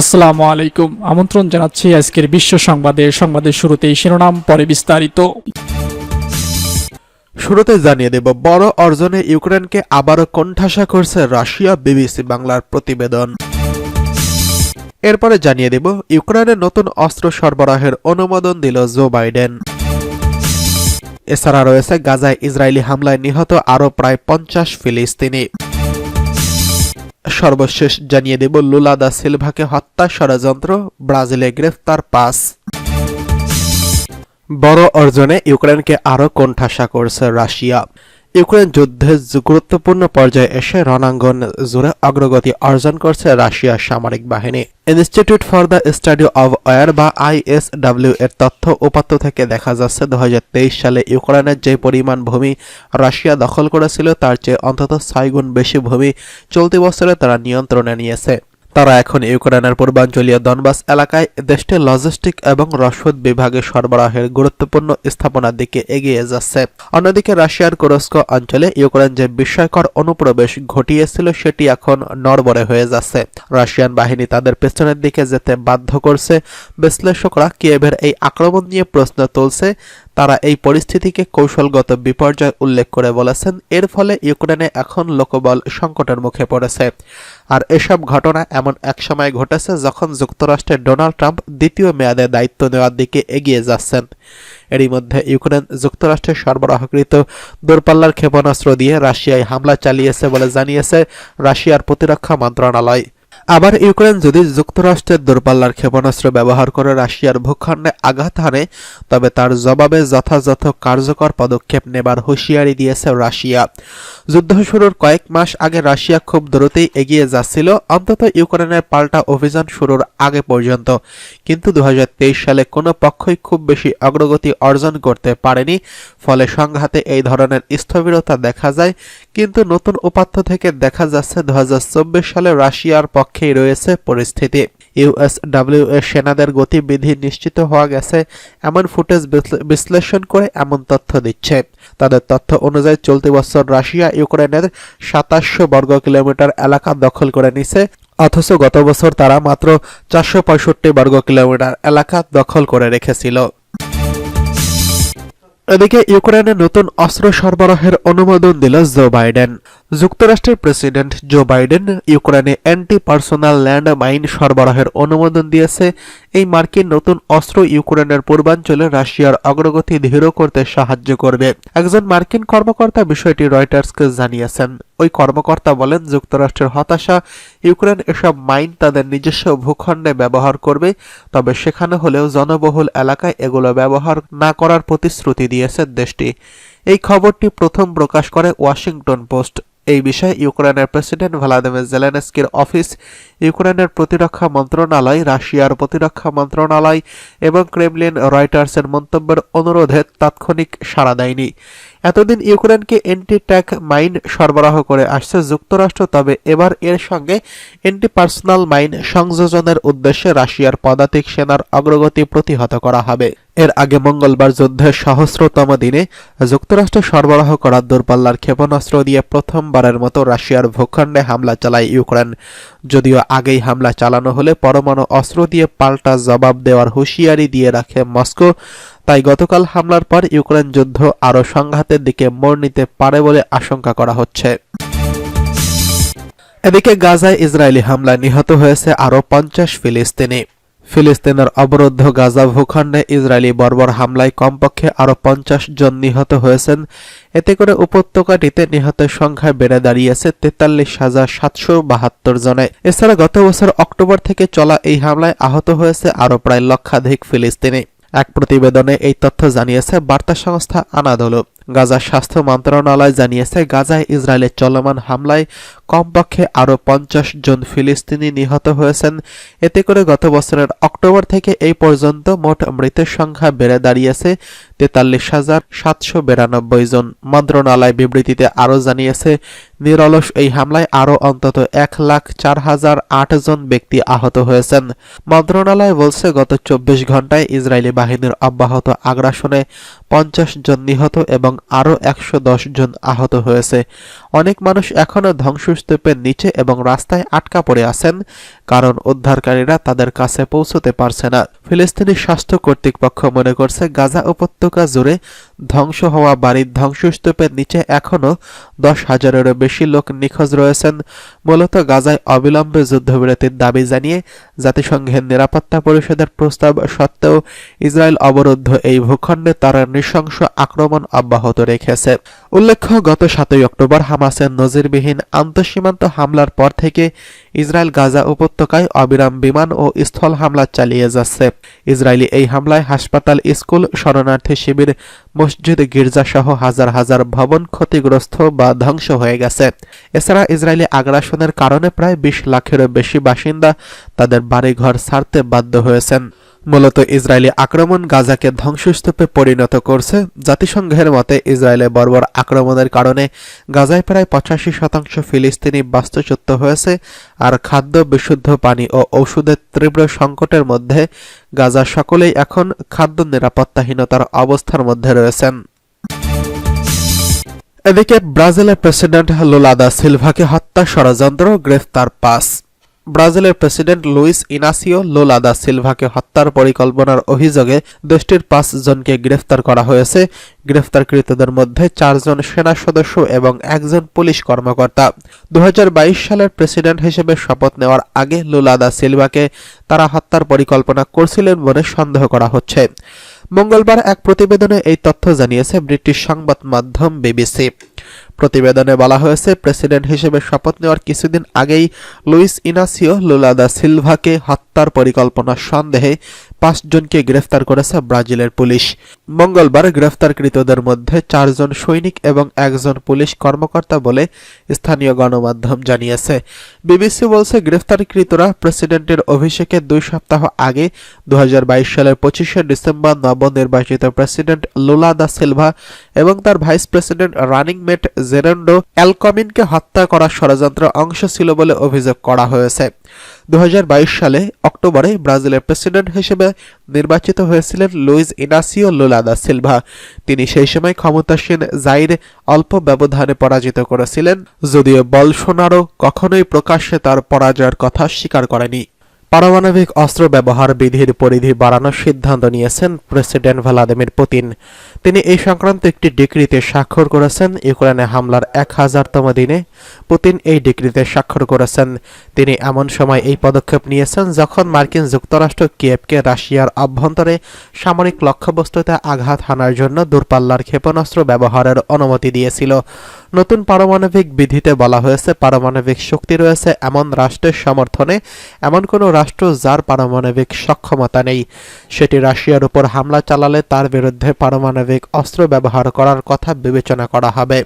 আসসালামু আলাইকুম। আমন্ত্রণ জানাচ্ছি আজকের বিশ্ব সংবাদে। সংবাদের শুরুতেই শিরোনাম, পরে বিস্তারিত। শুরুতে জানিয়ে দেব, বড় অর্জনে ইউক্রেনকে আবারও কোণঠাসা করছে রাশিয়া, বিবিসি বাংলার প্রতিবেদন। এরপরে জানিয়ে দেব, ইউক্রেনে নতুন অস্ত্র সরবরাহের অনুমোদন দিল জো বাইডেন। এছাড়া রয়েছে গাজায় ইসরায়েলি হামলায় নিহত আরও প্রায় পঞ্চাশ ফিলিস্তিনি। সর্বশেষ জানিয়ে দেব লুলাদা সিলভাকে হত্যা ষড়যন্ত্র, ব্রাজিলে গ্রেফতার পাস বড় অর্জনে ইউক্রেনকে আরও কোণঠাসা করছে রাশিয়া। ইউক্রেন যুদ্ধের গুরুত্বপূর্ণ পর্যায়ে এসে রণাঙ্গন জুড়ে অগ্রগতি অর্জন করছে রাশিয়ার সামরিক বাহিনী। Institute for the Study of War বা আইএসডব্লিউ এর তথ্য উপাত্ত থেকে দেখা যাচ্ছে দু হাজার তেইশ সালে ইউক্রেনের যে পরিমাণ ভূমি রাশিয়া দখল করেছিল, তার চেয়ে অন্তত ছয় গুণ বেশি ভূমি চলতি বছরে তারা নিয়ন্ত্রণে নিয়েছে। তারা এখন ইউক্রেনের পূর্বাঞ্চলীয় দনবাস এলাকায় দেশটির লজিস্টিক এবং রসদ বিভাগে সরবরাহের গুরুত্বপূর্ণ স্থাপনার দিকে এগিয়ে যাচ্ছে। অন্যদিকে রাশিয়ার কুরস্ক অঞ্চলে ইউক্রেন যে বিস্ময়কর অনুপ্রবেশ ঘটিয়েছিল সেটি এখন নড়বড়ে হয়ে যাচ্ছে। রাশিয়ান বাহিনী তাদের পেছনের দিকে যেতে বাধ্য করছে। বিশ্লেষকরা কিয়েভের এই আক্রমণ নিয়ে প্রশ্ন তুলছে। তারা এই পরিস্থিতিকে কৌশলগত বিপর্যয় উল্লেখ করে বলেছেন। এর ফলে ইউক্রেনে এখন লোকবল সংকটের মুখে পড়েছে। আর এসব ঘটনা এমন এক সময় ঘটেছে যখন যুক্তরাষ্ট্রের ডোনাল্ড ট্রাম্প দ্বিতীয় মেয়াদে দায়িত্ব নেওয়ার দিকে এগিয়ে যাচ্ছেন। এরই মধ্যে ইউক্রেন যুক্তরাষ্ট্রের সরবরাহকৃত দূরপাল্লার ক্ষেপণাস্ত্র দিয়ে রাশিয়ায় হামলা চালিয়েছে বলে জানিয়েছে রাশিয়ার প্রতিরক্ষা মন্ত্রণালয়। আবার ইউক্রেন যদি যুক্তরাষ্ট্রের দূরপাল্লার ক্ষেপণাস্ত্র ব্যবহার করে রাশিয়ার ভূখণ্ডে আঘাত হানে, তবে তার জবাবে যথাযথ কার্যকর পদক্ষেপ নেবার হুঁশিয়ারি দিয়েছে রাশিয়া। যুদ্ধ শুরুর কয়েক মাস আগে রাশিয়া খুব দ্রুতই এগিয়ে যাচ্ছিল, অন্তত ইউক্রেনের পাল্টা অভিযান শুরুর আগে পর্যন্ত। কিন্তু দু হাজার তেইশ সালে কোনো পক্ষই খুব বেশি অগ্রগতি অর্জন করতে পারেনি, ফলে সংঘাতে এই ধরনের স্থবিরতা দেখা যায়। কিন্তু নতুন উপাত্ত থেকে দেখা যাচ্ছে দু হাজার চব্বিশ সালে রাশিয়ার পক্ষেই রয়েছে পরিস্থিতি। ইউএসডব্লিউ এর সেনাদের গতিবিধি নিশ্চিত হওয়া গেছে, এমন ফুটেজ বিশ্লেষণ করে এমন তথ্য দিচ্ছে। তাদের তথ্য অনুযায়ী চলতি বছর রাশিয়া ইউক্রেনের সাতাশশো বর্গ কিলোমিটার এলাকা দখল করে নিছে, অথচ গত বছর তারা মাত্র চারশো পঁয়ষট্টি বর্গ কিলোমিটার এলাকা দখল করে রেখেছিল। এদিকে ইউক্রেনে নতুন অস্ত্র সরবরাহের অনুমোদন দিল জো বাইডেন। যুক্তরাষ্ট্রের প্রেসিডেন্ট জো বাইডেন ইউক্রেনে অ্যান্টি পার্সোনাল ল্যান্ড মাইন সরবরাহের অনুমোদন দিয়েছে। এই মার্কিন নতুন অস্ত্র ইউক্রেনের পূর্বাঞ্চলে রাশিয়ার অগ্রগতি ধীর করতে সাহায্য করবে। একজন মার্কিন কর্মকর্তা বিষয়টি রয়টার্সকে জানিয়েছেন। ওই কর্মকর্তা বলেন, যুক্তরাষ্ট্রের হতাশা, ইউক্রেন এসব মাইন তাদের নিজস্ব ভূখণ্ডে ব্যবহার করবে, তবে সেখানে হলেও জনবহুল এলাকায় এগুলো ব্যবহার না করার প্রতিশ্রুতি দিয়েছে দেশটি। এই খবরটি প্রথম প্রকাশ করে ওয়াশিংটন পোস্ট। এই বিষয়ে ইউক্রেনের প্রেসিডেন্ট ভ্লাদিমির জেলেনস্কির অফিস, ইউক্রেনের প্রতিরক্ষা মন্ত্রণালয়, রাশিয়ার প্রতিরক্ষা মন্ত্রণালয় এবং ক্রেমলিন রয়টার্সের মন্তব্যের অনুরোধে তাৎক্ষণিক সাড়া দেয়নি। এতদিন ইউক্রেনকে এন্টি ট্যাক মাইন সরবরাহ করে আসছে যুক্তরাষ্ট্র, তবে এবার এর সঙ্গে এন্টি পার্সোনাল মাইন সংযোজনের উদ্দেশ্যে রাশিয়ার পদাতিক সেনার অগ্রগতি প্রতিহত করা হবে। এর আগে মঙ্গলবার যুদ্ধের সহস্রতম দিনে যুক্তরাষ্ট্র সরবরাহ করা দূরপাল্লার ক্ষেপণাস্ত্র দিয়ে প্রথমবারের মতো রাশিয়ার ভূখণ্ডে হামলা চালায় ইউক্রেন। যদিও আগেই হামলা চালানো হলে পরমাণু অস্ত্র দিয়ে পাল্টা জবাব দেওয়ার হুঁশিয়ারি দিয়ে রাখে মস্কো তাই গতকাল হামলার পর ইউক্রেন যুদ্ধ আরও সংঘাতের দিকে মোড় নিতে পারে বলে আশঙ্কা করা হচ্ছে। এদিকে গাজায় ইসরায়েলি হামলায় নিহত হয়েছে আরও পঞ্চাশ ফিলিস্তিনি। ফিলিস্তিনের অবরুদ্ধ গাজা ভূখণ্ডে ইসরায়েলি বর্বর হামলায় কমপক্ষে আরও পঞ্চাশ জন নিহত হয়েছেন। এতে করে উপত্যকাটিতে নিহতের সংখ্যা বেড়ে দাঁড়িয়েছে তেতাল্লিশ হাজার সাতশো বাহাত্তর জনে। এছাড়া গত বছর অক্টোবর থেকে চলা এই হামলায় আহত হয়েছে আরও প্রায় লক্ষাধিক ফিলিস্তিনি। এক প্রতিবেদনে এই তথ্য জানিয়েছে বার্তা সংস্থা আনাদোলো। গাজার স্বাস্থ্য মন্ত্রণালয় জানিয়েছে, গাজায় ইসরায়েলের চলমান হামলায় কমপক্ষে আরও পঞ্চাশ জন ফিলিস্তিনি নিহত হয়েছেন। এতে করে গত বছরের অক্টোবর থেকে এই পর্যন্ত মোট মৃতের সংখ্যা বেড়ে দাঁড়িয়েছে তেতাল্লিশ হাজার সাতশো বিরানব্বই জন। মন্ত্রণালয় বিবৃতিতে আরও জানিয়েছে, নিরলস এই হামলায় আরও অন্তত এক লাখ চার হাজার আট জন ব্যক্তি আহত হয়েছেন। মন্ত্রণালয় বলছে, গত চব্বিশ ঘন্টায় ইসরায়েলি বাহিনীর অব্যাহত আগ্রাসনে পঞ্চাশ জন নিহত এবং আরও একশো দশ জন আহত হয়েছে। অনেক মানুষ এখনও ধ্বংসস্তূপের নিচে এবং রাস্তায় আটকা পড়ে আছেন, কারণ উদ্ধারকারীরা তাদের কাছে পৌঁছতে পারছে না। ফিলিস্তিনি স্বাস্থ্য কর্তৃপক্ষ মনে করছে, গাজা উপত্যকা জুড়ে ধ্বংস হওয়া বাড়ির ধ্বংসস্তূপের নিচে এখনও দশ হাজারেরও বেশি লোক নিখোঁজ রয়েছেন। মূলত গাজায় অবিলম্বে যুদ্ধবিরতির দাবি জানিয়ে জাতিসংঘের নিরাপত্তা পরিষদের প্রস্তাব সত্ত্বেও ইসরায়েল অবরুদ্ধ এই ভূখণ্ডে তারা নৃশংস আক্রমণ অব্যাহত রেখেছে। উল্লেখ্য, গত সাতই অক্টোবর হামাসের নজিরবিহীন আন্তঃসীমান্ত হামলার পর থেকে ইসরায়েল গাজা উপত্যকায় অবিরাম বিমান ও স্থল হামলা চালিয়ে যাচ্ছে। ইসরায়েলি এই হামলায় হাসপাতাল, স্কুল, শরণার্থী শিবির, মসজিদ গির্জা সহ হাজার হাজার ভবন ক্ষতিগ্রস্ত বা ধ্বংস হয়ে গেছে। এছাড়া ইসরায়েলি আগ্রাসনের কারণে প্রায় বিশ লাখেরও বেশি বাসিন্দা তাদের বাড়িঘর ছাড়তে বাধ্য হয়েছেন। মূলত ইসরায়েলি আক্রমণ গাজাকে ধ্বংসস্তূপে পরিণত করছে। জাতিসংঘের মতে ইসরায়েলের বর্বর আক্রমণের কারণে গাজায় প্রায় পঁচাশি শতাংশ ফিলিস্তিনি বাস্তুচ্যুত হয়েছে আর খাদ্য, বিশুদ্ধ পানি ও ঔষধের তীব্র সংকটের মধ্যে গাজা সকলেই এখন খাদ্য নিরাপত্তাহীনতার অবস্থার মধ্যে রয়েছেন। এদিকে ব্রাজিলের প্রেসিডেন্ট লোলাদা সিলভাকে হত্যা ষড়যন্ত্র গ্রেফতার পাস। ব্রাজিলের প্রেসিডেন্ট লুইস ইনাসিও লোলা দা সিলভাকে হত্যার পরিকল্পনার অভিযোগে দেশটির পাঁচ জনকে গ্রেফতার করা হয়েছে। গ্রেফতারকৃতদের মধ্যে চারজন সেনা সদস্য এবং একজন পুলিশ কর্মকর্তা। দু হাজার বাইশ সালের প্রেসিডেন্ট হিসেবে শপথ নেওয়ার আগে লুলা দা সিলভাকে তারা হত্যার পরিকল্পনা করছিলেন বলে সন্দেহ করা হচ্ছে। মঙ্গলবার এক প্রতিবেদনে এই তথ্য জানিয়েছে ব্রিটিশ সংবাদ মাধ্যম বিবিসি। প্রতিবেদনে বলা হয়েছে, প্রেসিডেন্ট হিসেবে শপথ নেওয়ার কিছুদিন আগেই লুইস ইনাসিও লুলা দা সিলভাকে হত্যার পরিকল্পনা সন্দেহে পাঁচজনকে গ্রেফতার করেছে ব্রাজিলের পুলিশ। মঙ্গলবার গ্রেফতারকৃতদের মধ্যে চারজন সৈনিক এবং একজন পুলিশ কর্মকর্তা বলে স্থানীয় গণমাধ্যম জানিয়েছে। বিবিসি বলছে, গ্রেফতারকৃতরা প্রেসিডেন্টের অভিষেকের দুই সপ্তাহ আগে দু হাজার বাইশ সালের পঁচিশে ডিসেম্বর নবনির্বাচিত প্রেসিডেন্ট লুলা দা সিলভা এবং তার vice president running mate Geraldo অ্যালকমিনকে হত্যা করার ষড়যন্ত্রের অংশ ছিল বলে অভিযোগ করা হয়েছে। দু হাজার বাইশ সালে অক্টোবরে ব্রাজিলের প্রেসিডেন্ট হিসেবে নির্বাচিত হয়েছিলেন Luiz Inacio Lula da Silva. তিনি সেই সময় ক্ষমতাসীন জাইর অল্প ব্যবধানে পরাজিত করেছিলেন, যদিও বলসোনারো কখনোই প্রকাশ্যে তার পরাজয়ের কথা স্বীকার করেনি। পারমাণবিক অস্ত্র ব্যবহার বিধির পরিধি বাড়ানোর সিদ্ধান্ত নিয়েছেন প্রেসিডেন্ট ভ্লাদিমির পুতিন। তিনি এই সংক্রান্ত একটি ডিক্রিতে স্বাক্ষর করেছেন। ইউক্রেনে হামলার এক হাজারতম দিনে পুতিন এই ডিক্রিতে স্বাক্ষর করেছেন। তিনি এমন সময় এই পদক্ষেপ নিয়েছেন যখন মার্কিন যুক্তরাষ্ট্র কিয়েভকে রাশিয়ার অভ্যন্তরে সামরিক লক্ষ্যবস্তুতে আঘাত হানার জন্য দূরপাল্লার ক্ষেপণাস্ত্র ব্যবহারের অনুমতি দিয়েছিল। নতুন পারমাণবিক বিধিতে বলা হয়েছে, পারমাণবিক শক্তি রয়েছে এমন রাষ্ট্রের সমর্থনে এমন কোনো রাষ্ট্র যার পারমাণবিক সক্ষমতা নেই। সেটি রাশিয়ার উপর হামলা চালালে তার বিরুদ্ধে পারমাণবিক অস্ত্র ব্যবহার করার কথা বিবেচনা করা হবে।